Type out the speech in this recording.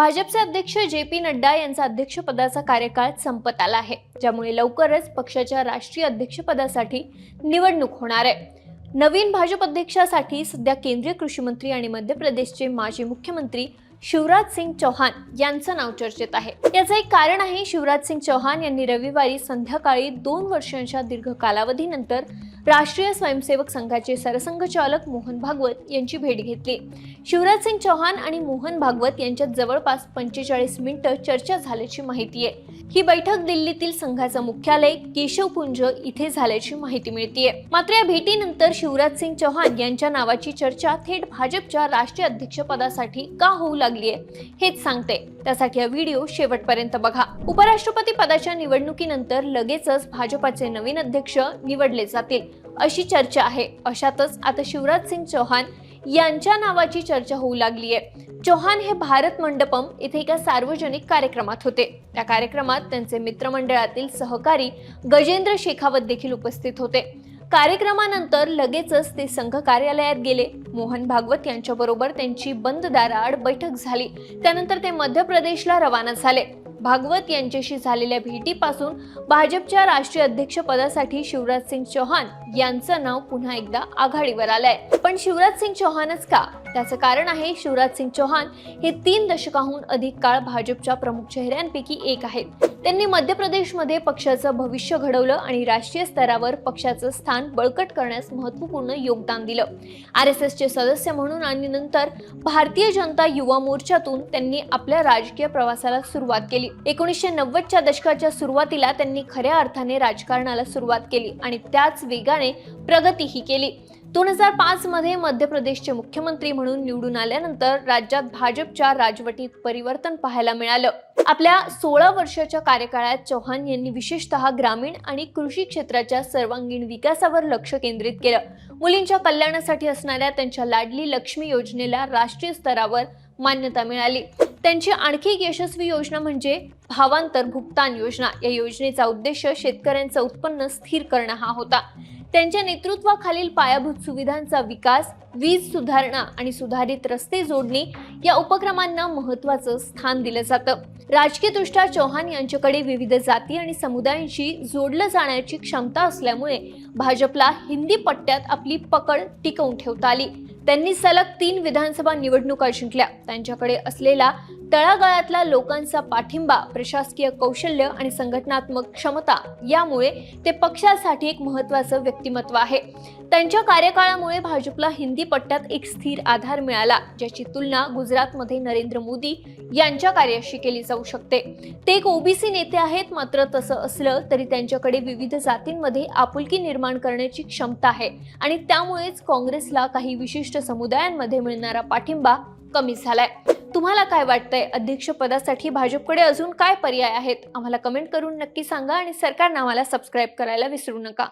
भाजपचे अध्यक्ष J P Nadda यांचा अध्यक्षपदाचा कार्यकाळ संपत आला आहे ज्यामुळे लवकरच पक्षाच्या राष्ट्रीय अध्यक्षपदासाठी निवडणूक होणार आहे. नवीन भाजप अध्यक्षासाठी सध्या केंद्रीय कृषी मंत्री आणि मध्य प्रदेशचे माजी मुख्यमंत्री शिवराज सिंग चौहान यांचं नाव चर्चेत आहे. याचं एक कारण आहे शिवराज सिंग चौहान यांनी रविवारी संध्याकाळी दोन वर्षांच्या दीर्घ कालावधीनंतर राष्ट्रीय स्वयंसेवक संघाचे सरसंघचालक मोहन भागवत यांची भेट घेतली. शिवराज सिंग चौहान आणि मोहन भागवत यांच्यात जवळपास पंचेचाळीस मिनिटं चर्चा झाल्याची माहिती आहे. ही बैठक दिल्लीतील संघाचं मुख्यालय केशवपुंज इथे झाल्याची माहिती मिळतीये. मात्र या भेटीनंतर शिवराज सिंग चौहान यांच्या नावाची चर्चा थेट भाजपच्या राष्ट्रीय अध्यक्षपदासाठी का होऊ लागलीये. हेच सांगते. त्यासाठी हा व्हिडिओ शेवटपर्यंत बघा. उपराष्ट्रपती पदाच्या निवडणुकीनंतर लगेचच भाजपाचे नवीन अध्यक्ष निवडले जातील अशी चर्चा आहे. अशातच आता शिवराज सिंग चौहान यांच्या नावाची चर्चा होऊ लागली आहे चौहान हे भारत मंडपम इथे एका सार्वजनिक कार्यक्रमात होते. त्या कार्यक्रमात त्यांचे मित्रमंडळातील सहकारी गजेंद्र शेखावत देखील उपस्थित होते. कार्यक्रमानंतर लगेचच ते संघ कार्यालयात गेले. मोहन भागवत यांच्याबरोबर त्यांची बंद दाराआड बैठक झाली. त्यानंतर ते मध्य प्रदेशला रवाना झाले. भागवत यांच्याशी झालेल्या भेटीपासून भाजपच्या राष्ट्रीय अध्यक्षपदासाठी शिवराज सिंग चौहान यांचं नाव पुन्हा एकदा आघाडीवर आलंय. पण शिवराज सिंग चौहानच का? त्याचं कारण आहे शिवराज सिंग चौहान. हे तीन दशकाहून अधिक काळ भाजपच्या प्रमुख चेहऱ्यांपैकी एक आहेत. त्यांनी मध्य प्रदेशमध्ये पक्षाचं भविष्य घडवलं आणि राष्ट्रीय स्तरावर पक्षाचं स्थान बळकट करण्यास महत्त्वपूर्ण योगदान दिलं. आर एस एसचे सदस्य म्हणून आणि नंतर भारतीय जनता युवा मोर्चातून त्यांनी आपल्या राजकीय प्रवासाला सुरुवात केली. एकोणीसशे नव्वदच्या दशकाच्या सुरुवातीला त्यांनी खऱ्या अर्थाने राजकारणाला सुरुवात केली आणि त्याच वेगाने प्रगतीही केली. दोन हजार पाच मध्ये मध्य प्रदेशचे मुख्यमंत्री म्हणून निवडून आल्यानंतर राज्यात भाजपच्या राजवटीत परिवर्तन पाहायला मिळालं. आपल्या सोळा वर्षाच्या कार्यकाळात चौहान यांनी विशेषतः ग्रामीण आणि कृषी क्षेत्राच्या सर्वांगीण विकासावर लक्ष केंद्रित केलं. मुलींच्या कल्याणासाठी असणाऱ्या त्यांच्या लाडली लक्ष्मी योजनेला राष्ट्रीय स्तरावर मान्यता मिळाली. त्यांची आणखी एक यशस्वी योजना म्हणजे भावांतर भुगतान योजना. या योजनेचा उद्देश शेतकऱ्यांचं उत्पन्न स्थिर करणं हा होता. त्यांच्या नेतृत्वाखालील पायाभूत सुविधांचा विकास वीज सुधारणा आणि सुधारित रस्ते जोडणी या उपक्रमांना महत्वाचं स्थान दिलं जातं. राजकीयदृष्ट्या चौहान यांच्याकडे विविध जाती आणि समुदायांशी जोडलं जाण्याची क्षमता असल्यामुळे भाजपला हिंदी पट्ट्यात आपली पकड टिकवून ठेवता आली. त्यांनी सलग तीन विधानसभा निवडणुका जिंकल्या. त्यांच्याकडे असलेला तळागाळातला लोकांचा पाठिंबा प्रशासकीय कौशल्य आणि संघटनात्मक क्षमता यामुळे ते पक्षासाठी एक महत्वाचं व्यक्तिमत्व आहे. त्यांच्या कार्यकाळामुळे भाजपला हिंदी पट्ट्यात एक स्थिर आधार मिळाला ज्याची तुलना गुजरातमध्ये नरेंद्र मोदी यांच्या कार्याशी केली जाऊ शकते. ते एक ओबीसी नेते आहेत मात्र तसं असलं तरी त्यांच्याकडे विविध जातींमध्ये आपुलकी निर्माण करण्याची क्षमता आहे आणि त्यामुळेच काँग्रेसला काही विशिष्ट समुदायांमध्ये मिळणारा पाठिंबा कमी झालाय. तुम्हाला काय वाटतंय? अध्यक्षपदासाठी भाजपकडे अजून काय पर्याय आहेत? आम्हाला कमेंट करून नक्की सांगा आणि सरकारनं आम्हाला सबस्क्राईब करायला विसरू नका.